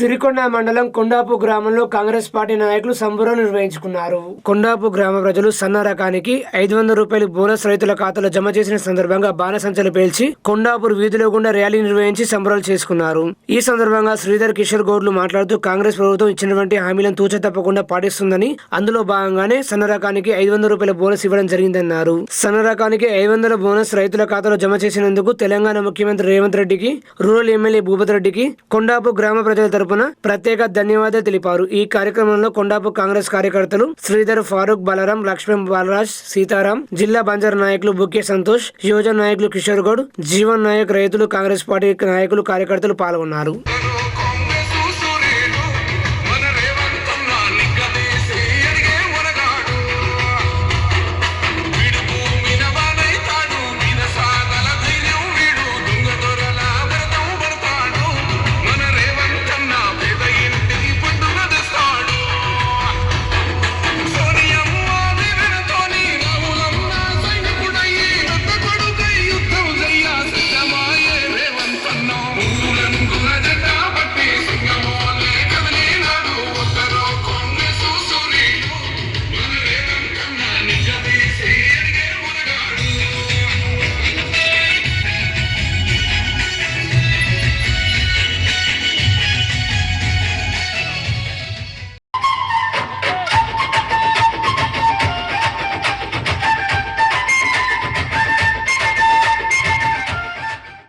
సిరికొండ మండలం కొండాపు గ్రామంలో కాంగ్రెస్ పార్టీ నాయకులు సంబురం నిర్వహించుకున్నారు. కొండాపు గ్రామ ప్రజలు సన్న రకానికి ఐదు వందల రూపాయలు బోనస్ రైతుల ఖాతాలో జమ చేసిన సందర్భంగా బాణసంచలు పేల్చి కొండాపూర్ వీధిలో గుండా ర్యాలీ నిర్వహించి సంబరాలు చేసుకున్నారు. ఈ సందర్భంగా శ్రీధర్ కిషోర్ గౌడ్లు మాట్లాడుతూ కాంగ్రెస్ ప్రభుత్వం ఇచ్చినటువంటి హామీలను తూచ తప్పకుండా పాటిస్తుందని అందులో భాగంగానే సన్న రకానికి ఐదు వందల రూపాయల బోనస్ ఇవ్వడం జరిగిందన్నారు. సన్న రకానికి ఐదు వందల బోనస్ రైతుల ఖాతాలో జమ చేసినందుకు తెలంగాణ ముఖ్యమంత్రి రేవంత్ రెడ్డికి రూరల్ ఎమ్మెల్యే భూపత్ రెడ్డికి కొండాపు గ్రామ ప్రజల తరపు తరపున ప్రత్యేక ధన్యవాదాలు తెలిపారు. ఈ కార్యక్రమంలో కొండాపు కాంగ్రెస్ కార్యకర్తలు శ్రీధర్ ఫారూక్ బలరాం లక్ష్మణ్ బాలరాజ్ సీతారాం జిల్లా బంజారా నాయకులు బుకే సంతోష్ యువజన నాయకులు కిషోర్ గౌడ్ జీవన్ నాయక్ రైతులు కాంగ్రెస్ పార్టీ నాయకులు కార్యకర్తలు పాల్గొన్నారు.